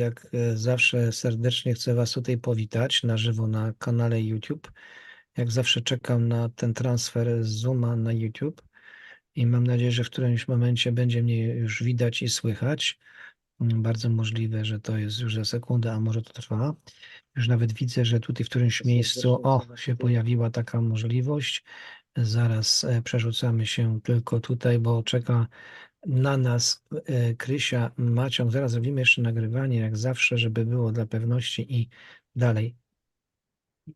Jak e, zawsze serdecznie chcę Was tutaj powitać na żywo na kanale YouTube. Jak zawsze czekam na ten transfer z Zooma na YouTube i mam nadzieję, że w którymś momencie będzie mnie już widać i słychać. Mm, Bardzo możliwe, że to jest już za sekundę, a może to trwa. Już nawet widzę, że tutaj w którymś miejscu, o, się pojawiła taka możliwość. Zaraz e, przerzucamy się tylko tutaj, bo czeka na nas e, Krysia Maciąg. Zaraz zrobimy jeszcze nagrywanie, jak zawsze, żeby było dla pewności i dalej.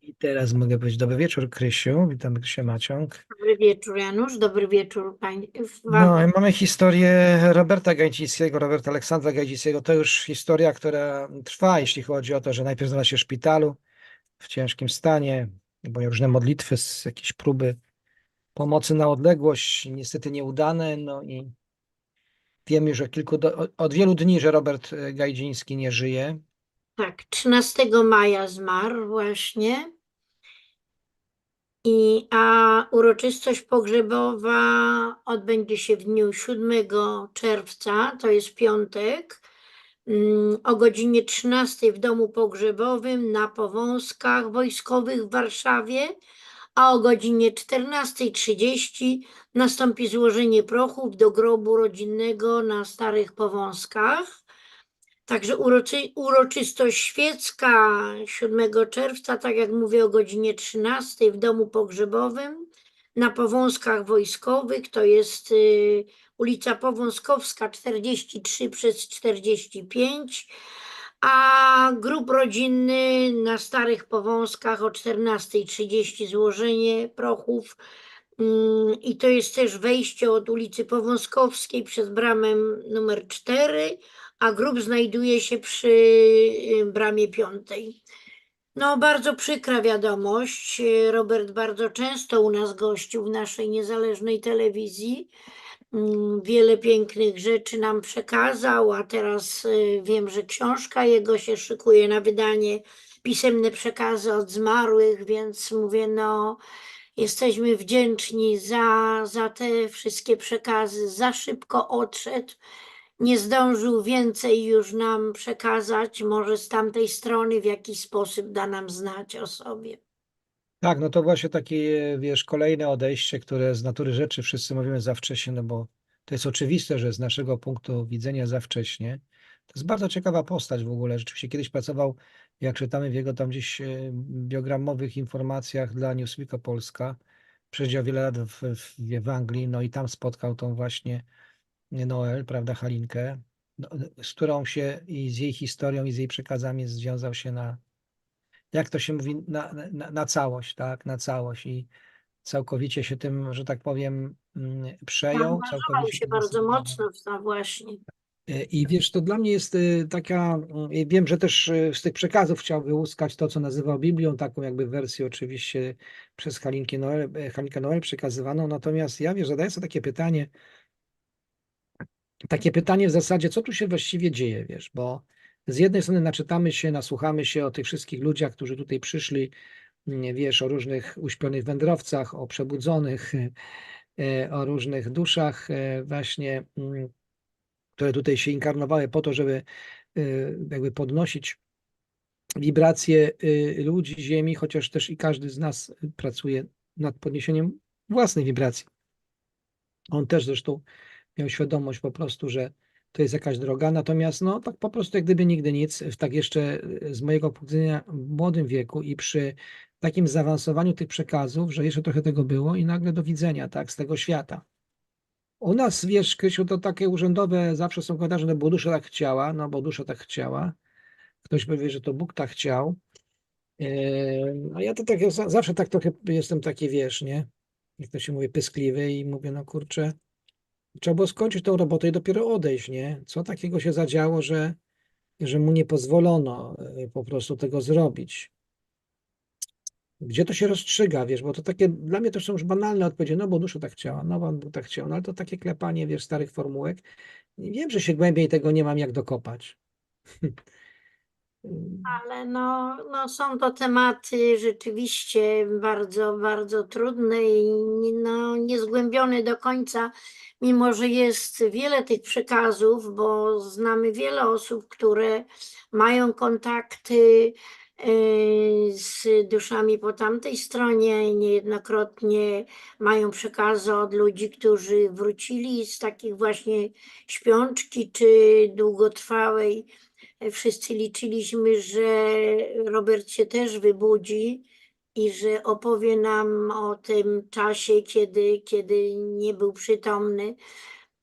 I teraz mogę powiedzieć dobry wieczór, Krysiu. Witam Krysię Maciąg. Dobry wieczór, Janusz. Dobry wieczór, pań... No i mamy historię Roberta Gajdzickiego, Roberta Aleksandra Gajdzickiego. To już historia, która trwa, jeśli chodzi o to, że najpierw znalazł się w szpitalu w ciężkim stanie, bo różne modlitwy, z jakieś próby pomocy na odległość, niestety nieudane. No i wiemy już od kilku, do, od wielu dni, że Robert e, Gajdziński nie żyje. Tak, 13 maja zmarł właśnie. I, a uroczystość pogrzebowa odbędzie się w dniu 7 czerwca, to jest piątek, mm, o godzinie 13 w domu pogrzebowym na Powązkach Wojskowych w Warszawie, a o godzinie 14.30 nastąpi złożenie prochów do grobu rodzinnego na Starych Powązkach. Także uroczy, uroczystość świecka 7 czerwca, tak jak mówię, o godzinie 13 w domu pogrzebowym na Powązkach Wojskowych, to jest y, ulica Powązkowska 43 przez 45, a grób rodzinny na Starych Powązkach o 14.30 złożenie prochów Mm, I to jest też wejście od ulicy Powązkowskiej przez bramę numer 4, a grób znajduje się przy y, bramie piątej. No, bardzo przykra wiadomość. Robert bardzo często u nas gościł w naszej niezależnej telewizji. Mm, Wiele pięknych rzeczy nam przekazał, a teraz y, wiem, że książka jego się szykuje na wydanie, pisemne przekazy od zmarłych, więc mówię, no. Jesteśmy wdzięczni za, za te wszystkie przekazy. Za szybko odszedł. Nie zdążył więcej już nam przekazać. Może z tamtej strony w jakiś sposób da nam znać o sobie. Tak, no to właśnie takie, wiesz, kolejne odejście, które z natury rzeczy wszyscy mówimy za wcześnie, no bo to jest oczywiste, że z naszego punktu widzenia za wcześnie. To jest bardzo ciekawa postać w ogóle. Rzeczywiście kiedyś pracował, jak czytamy w jego tam gdzieś e, biogramowych informacjach dla Newsweeka Polska, przesiedział wiele lat w, w, w Anglii, no i tam spotkał tą właśnie Noel, prawda, Halinkę, no, z którą się i z jej historią i z jej przekazami związał się na, jak to się mówi, na, na, na całość, tak, na całość i całkowicie się tym, że tak powiem, mm, przejął. Angażował całkowicie się bardzo zaangażował. mocno w to właśnie. E, I wiesz, to dla mnie jest y, taka, y, wiem, że też z tych przekazów chciał wyłuskać to, co nazywał Biblią, taką jakby wersję oczywiście przez Halinkę Noel, e, Halinkę Noel przekazywaną, natomiast ja, wiesz, zadaję sobie takie pytanie, takie pytanie w zasadzie, co tu się właściwie dzieje, wiesz, bo z jednej strony naczytamy się, nasłuchamy się o tych wszystkich ludziach, którzy tutaj przyszli, mm, wiesz, o różnych uśpionych wędrowcach, o przebudzonych, e, o różnych duszach e, właśnie, mm, które tutaj się inkarnowały po to, żeby y, jakby podnosić wibracje y, ludzi, ziemi, chociaż też i każdy z nas pracuje nad podniesieniem własnej wibracji. On też zresztą miał świadomość po prostu, że to jest jakaś droga, natomiast no tak po prostu jak gdyby nigdy nic, tak jeszcze y, z mojego punktu widzenia w młodym wieku i przy takim zaawansowaniu tych przekazów, że jeszcze trochę tego było i nagle do widzenia, tak, z tego świata. U nas, wiesz, Krysiu, to takie urzędowe zawsze są komentarze, bo dusza tak chciała, no bo dusza tak chciała. Ktoś powie, że to Bóg tak chciał. Eee, A ja to tak za- zawsze tak trochę jestem taki, wiesz, nie? Jak to się mówi, pyskliwy i mówię, no kurczę, trzeba było skończyć tą robotę i dopiero odejść, nie? Co takiego się zadziało, że, że mu nie pozwolono e, po prostu tego zrobić? Gdzie to się rozstrzyga, wiesz, bo to takie, dla mnie to są już banalne odpowiedzi, no bo dusza tak chciała, no bo tak chciał, no ale to takie klepanie, wiesz, starych formułek. Wiem, że się głębiej tego nie mam jak dokopać. Ale no, no są to tematy rzeczywiście bardzo, bardzo trudne i no, niezgłębione do końca, mimo że jest wiele tych przekazów, bo znamy wiele osób, które mają kontakty z duszami po tamtej stronie, niejednokrotnie mają przekazy od ludzi, którzy wrócili z takich właśnie śpiączki czy długotrwałej wszyscy liczyliśmy, że Robert się też wybudzi i że opowie nam o tym czasie, kiedy, kiedy nie był przytomny.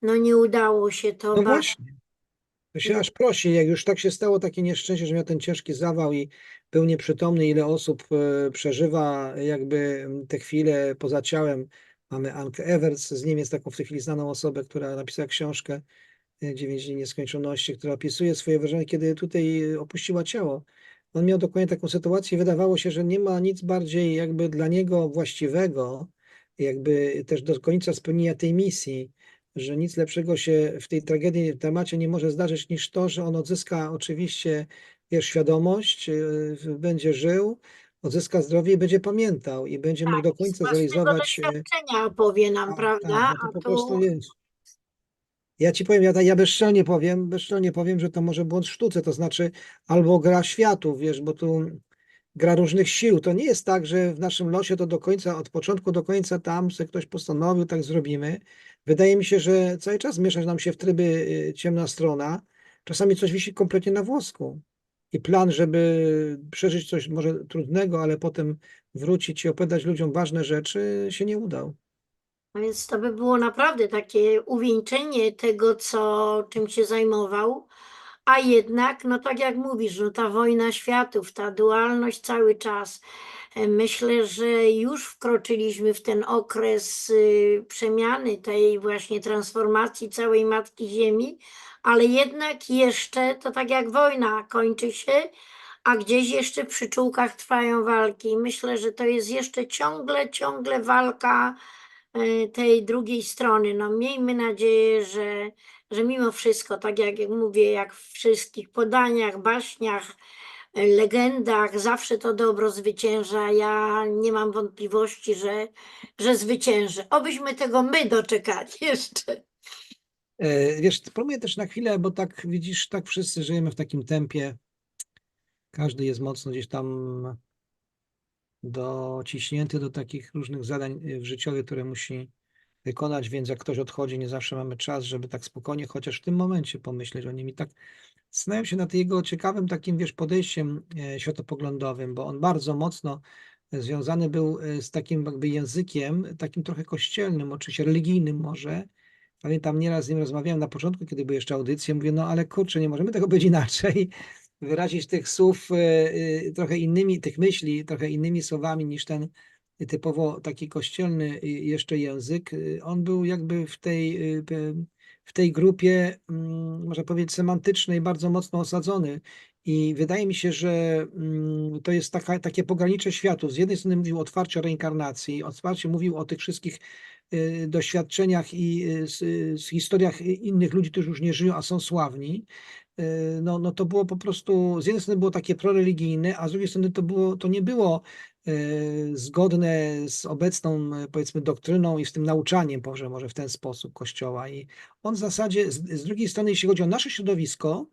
No nie udało się to. No właśnie. To się aż prosi, jak już tak się stało takie nieszczęście, że miał ten ciężki zawał i był nieprzytomny, ile osób e, przeżywa jakby te chwile poza ciałem. Mamy Ankę Everts z Niemiec, taką w tej chwili znaną osobę, która napisała książkę e, Dziewięć dni nieskończoności, która opisuje swoje wrażenie, kiedy tutaj opuściła ciało. On miał dokładnie taką sytuację i wydawało się, że nie ma nic bardziej jakby dla niego właściwego, jakby też do końca spełnienia tej misji, że nic lepszego się w tej tragedii, w temacie nie może zdarzyć niż to, że on odzyska oczywiście wiesz, świadomość, yy, będzie żył, odzyska zdrowie i będzie pamiętał i będzie mógł do końca zrealizować. yy, doświadczenia opowie nam, tak, prawda? tak, bo to A po tu prostu jest. Ja ci powiem, ja, ja bezczelnie powiem, bezczelnie powiem, że to może błąd w sztuce, to znaczy albo gra światów, wiesz, bo tu gra różnych sił. To nie jest tak, że w naszym losie to do końca, od początku do końca tam sobie ktoś postanowił, tak zrobimy. Wydaje mi się, że cały czas miesza nam się w tryby y, ciemna strona. Czasami coś wisi kompletnie na włosku. I plan, żeby przeżyć coś może trudnego, ale potem wrócić i opowiadać ludziom ważne rzeczy, się nie udał. No więc to by było naprawdę takie uwieńczenie tego, co, czym się zajmował. A jednak, no tak jak mówisz, no ta wojna światów, ta dualność cały czas. E, Myślę, że już wkroczyliśmy w ten okres y, przemiany, tej właśnie transformacji całej Matki Ziemi, ale jednak jeszcze to tak jak wojna kończy się, a gdzieś jeszcze przy czołkach trwają walki. Myślę, że to jest jeszcze ciągle, ciągle walka e, tej drugiej strony. No miejmy nadzieję, że, że mimo wszystko, tak jak mówię, jak w wszystkich podaniach, baśniach, e, legendach, zawsze to dobro zwycięża. Ja nie mam wątpliwości, że, że zwycięży. Obyśmy tego my doczekali jeszcze. E, Wiesz, próbuję też na chwilę, bo tak widzisz, tak wszyscy żyjemy w takim tempie. Każdy jest mocno gdzieś tam dociśnięty do takich różnych zadań y, w życiowie, które musi wykonać, więc jak ktoś odchodzi, nie zawsze mamy czas, żeby tak spokojnie, chociaż w tym momencie pomyśleć o nim i tak zastanawiam się nad jego ciekawym takim, wiesz, podejściem e, światopoglądowym, bo on bardzo mocno związany był e, z takim jakby językiem, takim trochę kościelnym, oczywiście religijnym może. Pamiętam, nieraz z nim rozmawiałem na początku, kiedy były jeszcze audycje, mówię, no ale kurczę, nie możemy tego być inaczej, wyrazić tych słów e, trochę innymi, tych myśli trochę innymi słowami niż ten typowo taki kościelny y, jeszcze język. Y, On był jakby w tej, y, w tej grupie, mm, można powiedzieć, semantycznej bardzo mocno osadzony. I wydaje mi się, że mm, to jest taka, takie pogranicze światów. Z jednej strony mówił otwarcie o reinkarnacji, otwarcie mówił o tych wszystkich doświadczeniach i z, z historiach innych ludzi, którzy już nie żyją, a są sławni. Y, No, no to było po prostu, z jednej strony było takie proreligijne, a z drugiej strony to, było, to nie było y, zgodne z obecną, y, powiedzmy, doktryną i z tym nauczaniem, może, może w ten sposób Kościoła. I on w zasadzie, z, z drugiej strony, jeśli chodzi o nasze środowisko,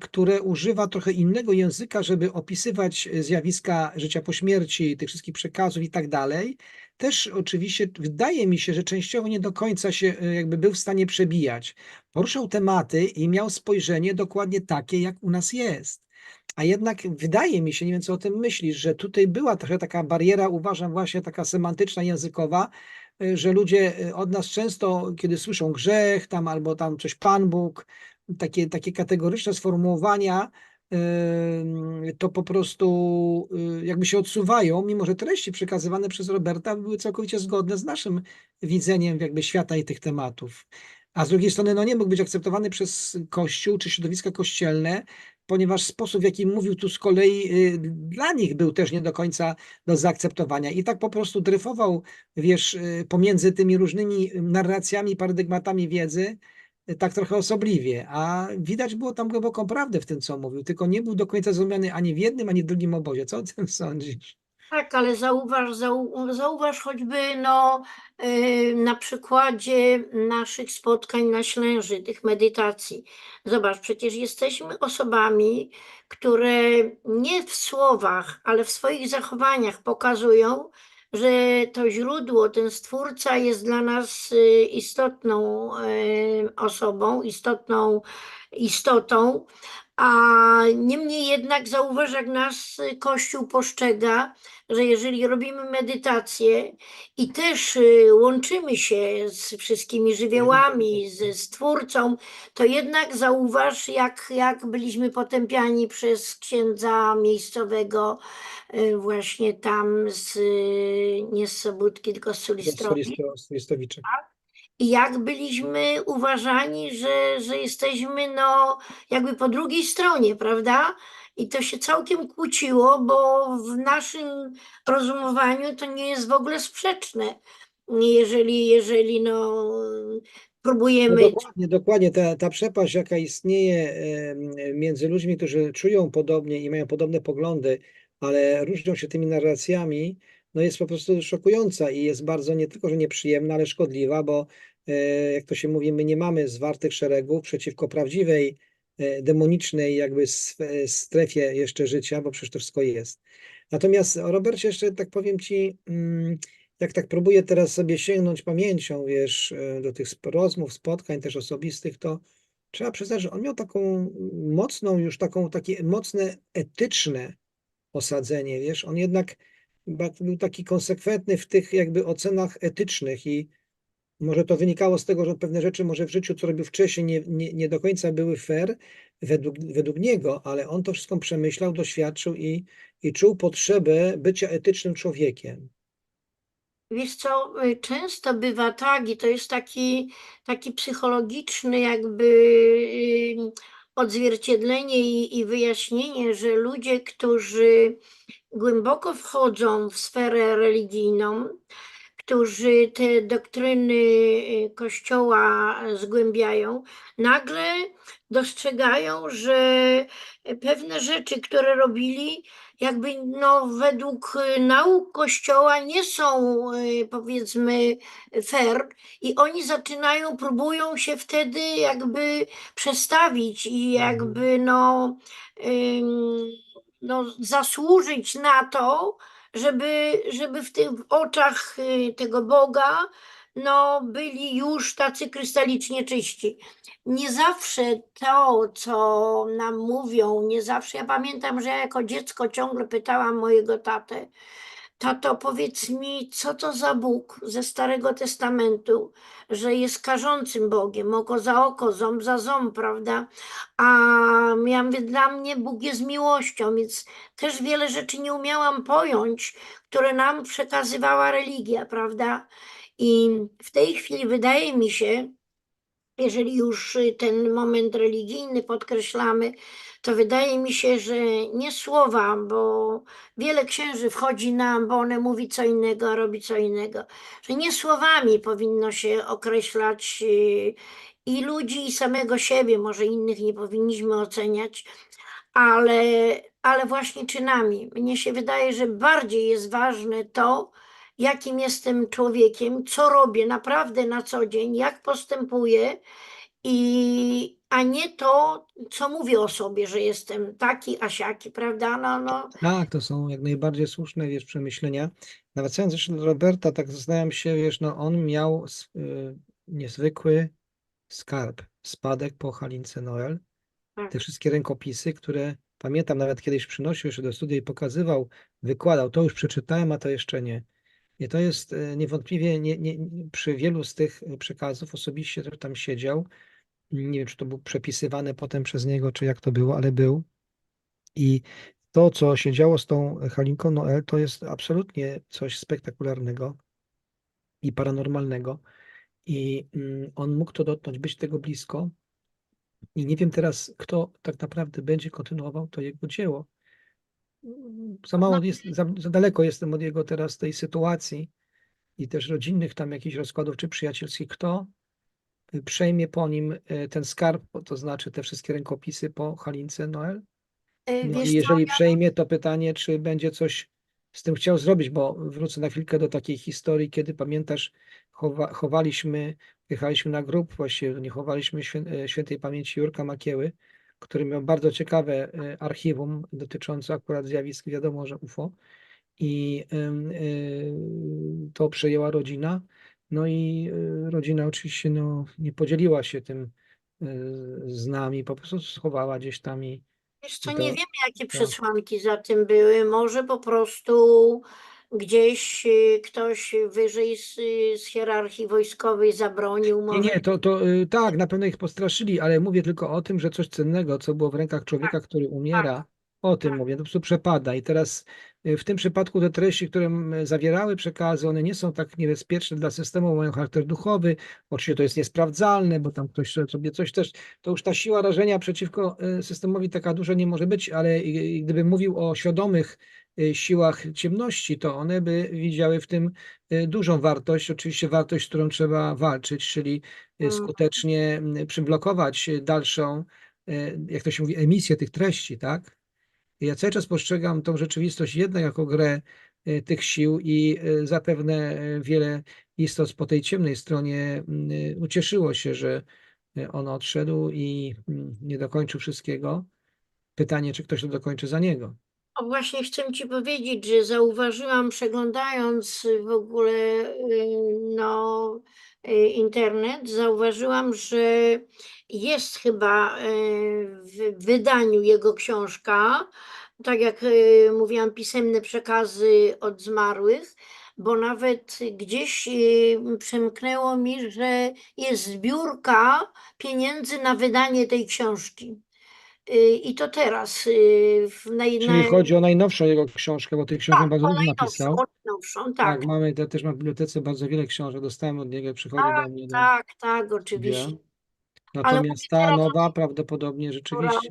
które używa trochę innego języka, żeby opisywać y, zjawiska życia po śmierci, tych wszystkich przekazów i tak dalej, też oczywiście wydaje mi się, że częściowo nie do końca się y, jakby był w stanie przebijać. Poruszał tematy i miał spojrzenie dokładnie takie, jak u nas jest. A jednak wydaje mi się, nie wiem co o tym myślisz, że tutaj była trochę taka bariera, uważam właśnie taka semantyczna, językowa, y, że ludzie od nas często, kiedy słyszą grzech tam albo tam coś Pan Bóg, takie, takie kategoryczne sformułowania, to po prostu y, jakby się odsuwają, mimo że treści przekazywane przez Roberta były całkowicie zgodne z naszym widzeniem jakby świata i tych tematów. A z drugiej strony, no nie mógł być akceptowany przez Kościół czy środowiska kościelne, ponieważ sposób, w jaki mówił tu z kolei y, dla nich był też nie do końca do zaakceptowania. I tak po prostu dryfował, wiesz, y, pomiędzy tymi różnymi narracjami, paradygmatami wiedzy, tak trochę osobliwie, a widać było tam głęboką prawdę w tym, co mówił, tylko nie był do końca zrozumiany ani w jednym, ani w drugim obozie. Co o tym sądzisz? Tak, ale zauważ, zau, zauważ choćby no, y, na przykładzie naszych spotkań na Ślęży, tych medytacji. Zobacz, przecież jesteśmy osobami, które nie w słowach, ale w swoich zachowaniach pokazują, że to źródło, ten Stwórca jest dla nas y, istotną y, osobą, istotną istotą, a niemniej jednak zauważ, jak nas y, Kościół postrzega, że jeżeli robimy medytację i też y, łączymy się z wszystkimi żywiołami, ze Stwórcą, to jednak zauważ, jak, jak byliśmy potępiani przez księdza miejscowego, y, właśnie tam z, nie z Sobótki, tylko z Sulistrowi. Solistowicze. I jak byliśmy uważani, że, że jesteśmy no, jakby po drugiej stronie, prawda? I to się całkiem kłóciło, bo w naszym rozumowaniu to nie jest w ogóle sprzeczne. Jeżeli, jeżeli no, No próbujemy. dokładnie, dokładnie. Ta, ta przepaść, jaka istnieje między ludźmi, którzy czują podobnie i mają podobne poglądy, ale różnią się tymi narracjami, no jest po prostu szokująca i jest bardzo nie tylko, że nieprzyjemna, ale szkodliwa, bo jak to się mówi, my nie mamy zwartych szeregów przeciwko prawdziwej, e, demonicznej jakby strefie jeszcze życia, bo przecież to wszystko jest. Natomiast Robercie jeszcze tak powiem Ci, mm, jak tak próbuję teraz sobie sięgnąć pamięcią, wiesz, e, do tych rozmów, spotkań też osobistych, to trzeba przyznać, że on miał taką mocną, już taką, takie mocne etyczne osadzenie, wiesz, on jednak był taki konsekwentny w tych jakby ocenach etycznych i może to wynikało z tego, że pewne rzeczy może w życiu, co robił wcześniej, nie, nie, nie do końca były fair według, według niego, ale on to wszystko przemyślał, doświadczył i, i czuł potrzebę bycia etycznym człowiekiem. Wiesz co, często bywa tak, i to jest taki, taki psychologiczny jakby y, odzwierciedlenie i, i wyjaśnienie, że ludzie, którzy głęboko wchodzą w sferę religijną, którzy te doktryny y, Kościoła zgłębiają, nagle dostrzegają, że pewne rzeczy, które robili, jakby no, według y, nauk Kościoła nie są y, powiedzmy fair i oni zaczynają, próbują się wtedy jakby przestawić i Mhm. jakby no, no zasłużyć na to, żeby, żeby w tych oczach y, tego Boga no, byli już tacy krystalicznie czyści. Nie zawsze to, co nam mówią, nie zawsze. Ja pamiętam, że ja jako dziecko ciągle pytałam mojego tatę, tato, powiedz mi, co to za Bóg ze Starego Testamentu, że jest karzącym Bogiem, oko za oko, ząb za ząb, prawda? A ja mówię, dla mnie Bóg jest miłością, więc też wiele rzeczy nie umiałam pojąć, które nam przekazywała religia, prawda? I w tej chwili wydaje mi się, jeżeli już y, ten moment religijny podkreślamy, to wydaje mi się, że nie słowa, bo wiele księży wchodzi nam, bo one mówi co innego, robi co innego, że nie słowami powinno się określać y, i ludzi, i samego siebie, może innych nie powinniśmy oceniać, ale, ale właśnie czynami. Mnie się wydaje, że bardziej jest ważne to, jakim jestem człowiekiem, co robię naprawdę na co dzień, jak postępuję, i, a nie to, co mówię o sobie, że jestem taki, asiaki, prawda? No, no, Tak, to są jak najbardziej słuszne, wiesz, przemyślenia. Nawracając jeszcze do Roberta, tak zastanawiam się, wiesz, no on miał y, niezwykły skarb, spadek po Halince Noel. tak. Te wszystkie rękopisy, które pamiętam, nawet kiedyś przynosił jeszcze do studia i pokazywał, wykładał, to już przeczytałem, a to jeszcze nie. I to jest e, niewątpliwie nie, nie, przy wielu z tych e, przekazów osobiście też tam siedział. Nie wiem, czy to był przepisywany potem przez niego, czy jak to było, ale był. I to, co się działo z tą Halinką Noel, to jest absolutnie coś spektakularnego i paranormalnego. I mm, on mógł to dotknąć, być tego blisko. I nie wiem teraz, kto tak naprawdę będzie kontynuował to jego dzieło. Za mało jest, za, za daleko jestem od jego teraz tej sytuacji i też rodzinnych tam jakichś rozkładów czy przyjacielskich. Kto przejmie po nim y, ten skarb, to znaczy te wszystkie rękopisy po Halince Noel? E, No i co, jeżeli przejmie, to pytanie, czy będzie coś z tym chciał zrobić, bo wrócę na chwilkę do takiej historii, kiedy pamiętasz, chowa, chowaliśmy, jechaliśmy na grób, właściwie nie chowaliśmy świę, e, świętej pamięci Jurka Makieły, który miał bardzo ciekawe e, archiwum dotyczące akurat zjawisk, wiadomo, że UFO i em, e, to przejęła rodzina. No i e, rodzina oczywiście no, nie podzieliła się tym e, z nami, po prostu schowała gdzieś tam i I nie to- wiemy, jakie to- przesłanki za tym były. Może po prostu gdzieś y, ktoś wyżej z, z hierarchii wojskowej zabronił. Nie, Może nie, to, to y, tak, na pewno ich postraszyli, ale mówię tylko o tym, że coś cennego, co było w rękach człowieka, który umiera, o tym mówię, to po prostu przepada. I teraz y, w tym przypadku te treści, które zawierały przekazy, one nie są tak niebezpieczne dla systemu, mają charakter duchowy. Oczywiście to jest niesprawdzalne, bo tam ktoś sobie coś też, to już ta siła rażenia przeciwko y, systemowi taka duża nie może być, ale gdybym mówił o świadomych y, siłach ciemności, to one by widziały w tym dużą wartość, oczywiście wartość, z którą trzeba walczyć, czyli Mm. skutecznie mm, przyblokować dalszą, jak to się mówi, emisję tych treści, tak? Ja cały czas postrzegam tą rzeczywistość jednak jako grę y, tych sił i y, zapewne y, wiele istot po tej ciemnej stronie ucieszyło się, że on odszedł i nie dokończył wszystkiego. Pytanie, czy ktoś to dokończy za niego. O, właśnie chcę Ci powiedzieć, że zauważyłam przeglądając w ogóle y, no, internet, zauważyłam, że jest chyba y, w wydaniu jego książka, tak jak y, mówiłam, pisemne przekazy od zmarłych, bo nawet gdzieś y, przemknęło mi, że jest zbiórka pieniędzy na wydanie tej książki. Y, I to teraz, y, w naj, Czyli chodzi o najnowszą jego książkę, bo tych książek tak, bardzo dużo napisał. o najnowszą, tak, Tak, mamy, ja też mam w bibliotece bardzo wiele książek, dostałem od niego, przychodzi do mnie. No, tak, tak, oczywiście. Natomiast mówię ta nowa prawdopodobnie rzeczywiście.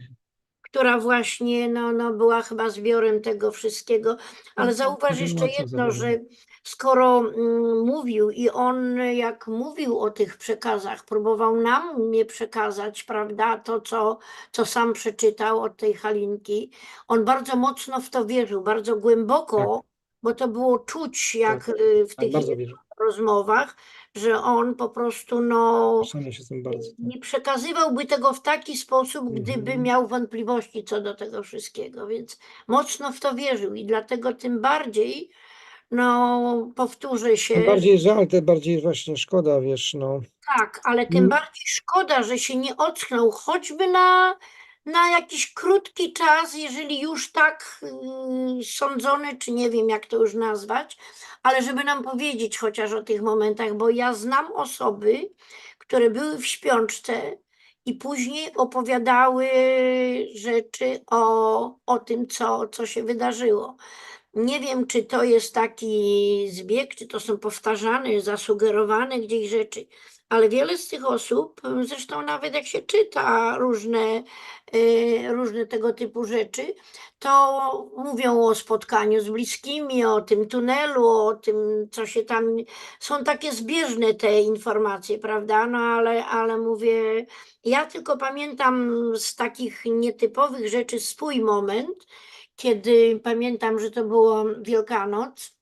która właśnie no, no, była chyba zbiorem tego wszystkiego. Ale No, zauważ nie jeszcze jedno, że skoro mm, mówił i on jak mówił o tych przekazach, próbował nam nie przekazać, prawda, to co, co sam przeczytał od tej Halinki, on bardzo mocno w to wierzył, bardzo głęboko, bo to było czuć jak Tak, y, w Tak, tych rozmowach, że on po prostu no tak. nie przekazywałby tego w taki sposób, gdyby Mhm. miał wątpliwości co do tego wszystkiego, więc mocno w to wierzył i dlatego tym bardziej, no powtórzę się, Tym bardziej żal, tym bardziej właśnie szkoda, wiesz, no. tak, ale tym Mm. bardziej szkoda, że się nie ocknął choćby na, na jakiś krótki czas, jeżeli już tak y, sądzony, czy nie wiem jak to już nazwać, ale żeby nam powiedzieć chociaż o tych momentach, bo ja znam osoby, które były w śpiączce i później opowiadały rzeczy o, o tym, co, co się wydarzyło. Nie wiem, czy to jest taki zbieg, czy to są powtarzane, zasugerowane gdzieś rzeczy, ale wiele z tych osób, zresztą nawet jak się czyta różne, y, różne tego typu rzeczy, to mówią o spotkaniu z bliskimi, o tym tunelu, o tym, co się tam. Są takie zbieżne te informacje, prawda? No ale, ale mówię, ja tylko pamiętam z takich nietypowych rzeczy swój moment, kiedy pamiętam, że to było Wielkanoc.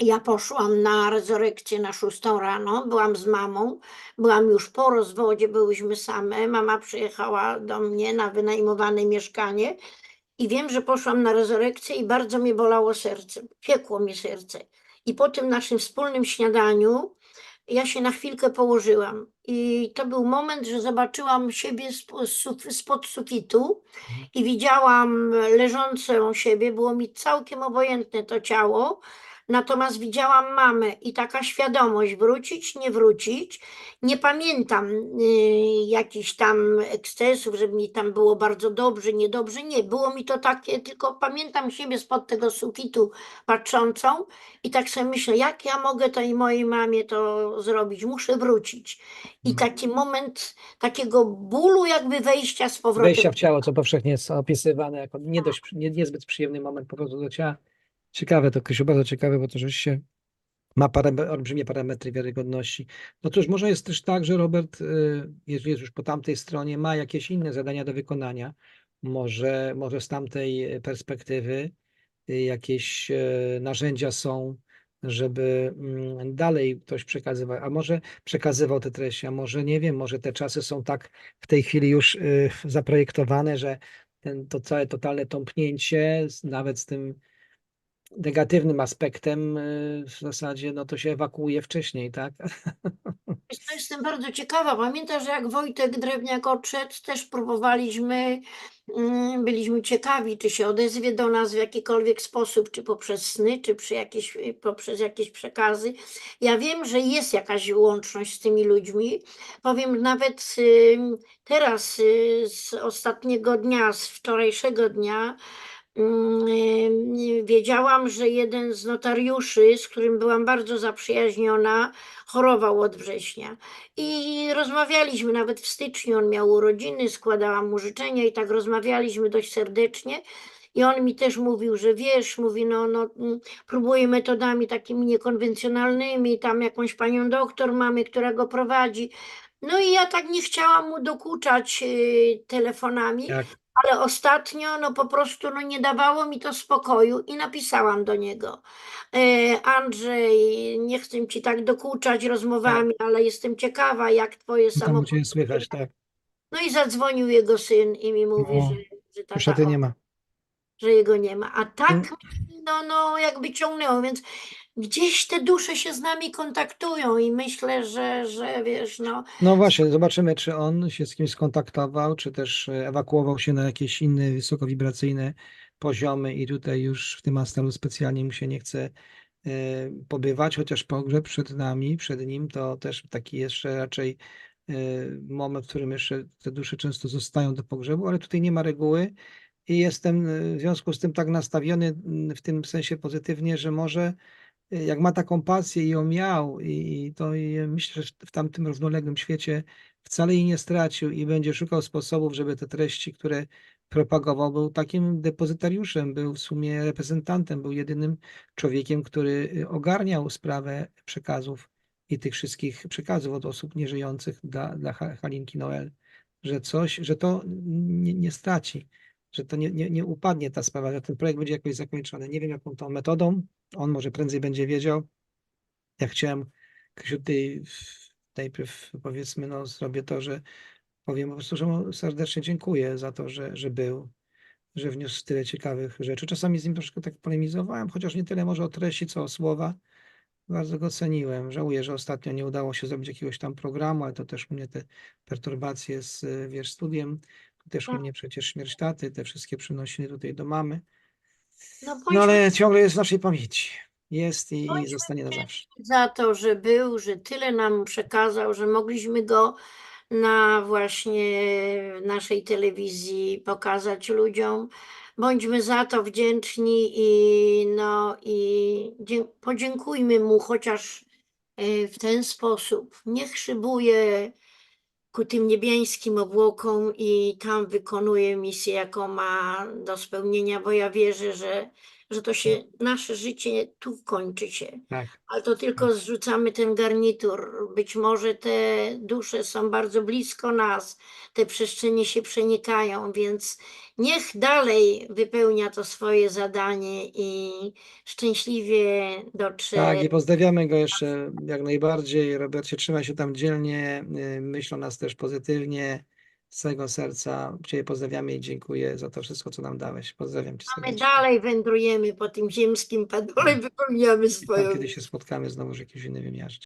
Ja poszłam na rezurekcję na szóstą rano, byłam z mamą, byłam już po rozwodzie, byłyśmy same. Mama przyjechała do mnie na wynajmowane mieszkanie i wiem, że poszłam na rezurekcję i bardzo mnie bolało serce, piekło mi serce. I po tym naszym wspólnym śniadaniu ja się na chwilkę położyłam. I to był moment, że zobaczyłam siebie spod sufitu i widziałam leżącą siebie, było mi całkiem obojętne to ciało, natomiast widziałam mamę i taka świadomość, wrócić, nie wrócić. Nie pamiętam y, jakichś tam ekscesów, żeby mi tam było bardzo dobrze, niedobrze, nie, było mi to takie, tylko pamiętam siebie spod tego sufitu patrzącą i tak sobie myślę, jak ja mogę tej mojej mamie to zrobić, muszę wrócić. I Mhm. taki moment takiego bólu jakby wejścia z powrotem. Wejścia w ciało, co powszechnie jest opisywane jako nie dość, nie, niezbyt przyjemny moment po prostu do ciała. Ciekawe to, Krysiu, bardzo ciekawe, bo to rzeczywiście ma parame olbrzymie parametry wiarygodności. No cóż, może jest też tak, że Robert, y, jeżeli jest już po tamtej stronie, ma jakieś inne zadania do wykonania. Może, może z tamtej perspektywy y, jakieś e, narzędzia są, żeby mm, dalej ktoś przekazywał, a może przekazywał te treści, a może nie wiem, może te czasy są tak w tej chwili już y, zaprojektowane, że ten, to całe totalne tąpnięcie, nawet z tym negatywnym aspektem y, w zasadzie, no to się ewakuuje wcześniej, tak? Co, Jestem bardzo ciekawa. Pamiętasz, jak Wojtek Drewniak odszedł, też próbowaliśmy, mm, byliśmy ciekawi, czy się odezwie do nas w jakikolwiek sposób, czy poprzez sny, czy przy jakieś, poprzez jakieś przekazy. Ja wiem, że jest jakaś łączność z tymi ludźmi. Powiem nawet ym, teraz, y, z ostatniego dnia, z wczorajszego dnia, y, Wiedziałam, że jeden z notariuszy, z którym byłam bardzo zaprzyjaźniona, chorował od września. I rozmawialiśmy nawet w styczniu. On miał urodziny, składałam mu życzenia i tak rozmawialiśmy dość serdecznie. I on mi też mówił, że wiesz, mówi, no, no mm, próbuje metodami takimi niekonwencjonalnymi, tam jakąś panią doktor mamy, która go prowadzi. No i ja tak nie chciałam mu dokuczać y, telefonami, Jak ale ostatnio no po prostu no nie dawało mi to spokoju i napisałam do niego. E, Andrzej, nie chcę ci tak dokuczać rozmowami, ale jestem ciekawa, jak twoje tam samopoczucie. słychać, tak? No i zadzwonił jego syn i mi mówi, No, że, że, tata, nie ma. że jego nie ma. A tak Mm. mnie, no, no jakby ciągnęło, więc gdzieś te dusze się z nami kontaktują i myślę, że, że wiesz, no. No właśnie, zobaczymy, czy on się z kimś skontaktował, czy też e, ewakuował się na jakieś inne wysokowibracyjne poziomy i tutaj już w tym astrelu specjalnie mu się nie chce e, pobywać, chociaż pogrzeb przed nami, przed nim to też taki jeszcze raczej e, moment, w którym jeszcze te dusze często zostają do pogrzebu, ale tutaj nie ma reguły i jestem w związku z tym tak nastawiony mm, w tym sensie pozytywnie, że może jak ma taką pasję i ją miał i to myślę, że w tamtym równoległym świecie wcale jej nie stracił i będzie szukał sposobów, żeby te treści, które propagował, był takim depozytariuszem, był w sumie reprezentantem, był jedynym człowiekiem, który y, ogarniał sprawę przekazów i tych wszystkich przekazów od osób nieżyjących dla, dla Ha- Halinki Noel, że coś, że to nie, nie straci, że to nie, nie, nie upadnie ta sprawa, że ten projekt będzie jakoś zakończony. Nie wiem, jaką tą metodą, on może prędzej będzie wiedział. Ja chciałem, Krzysiu, w- najpierw powiedzmy, no zrobię to, że powiem po prostu, że mu serdecznie dziękuję za to, że, że był, że wniósł tyle ciekawych rzeczy. Czasami z nim troszkę tak polemizowałem, chociaż nie tyle może o treści, co o słowa. Bardzo go ceniłem. Żałuję, że ostatnio nie udało się zrobić jakiegoś tam programu, ale to też u mnie te perturbacje z, wiesz, studiem, też u Tak. mnie przecież śmierć taty, te wszystkie przynosiny tutaj do mamy. no No ale ciągle jest w naszej pamięci. Jest i, i Bądźmy zostanie na zawsze. za to, że był, że tyle nam przekazał, że mogliśmy go na właśnie naszej telewizji pokazać ludziom. Bądźmy za to wdzięczni i, no, i dzie- podziękujmy mu chociaż e, w ten sposób. Niech szybuje ku tym niebiańskim obłokom i tam wykonuje misję, jaką ma do spełnienia, bo ja wierzę, że, że to się, nasze życie tu kończy się. Tak. Ale to tylko zrzucamy ten garnitur. Być może te dusze są bardzo blisko nas, te przestrzenie się przenikają, więc niech dalej wypełnia to swoje zadanie i szczęśliwie dotrze. Tak, i pozdrawiamy go jeszcze jak najbardziej. Robercie, trzymaj się tam dzielnie, y, myśl o nas też pozytywnie, z całego serca. Ciebie pozdrawiamy i dziękuję za to wszystko, co nam dałeś. Pozdrawiam cię my serdecznie. dalej wędrujemy po tym ziemskim padole, wypełniamy Tam, swoją kiedy się spotkamy znowu w jakimś innym wymiarze.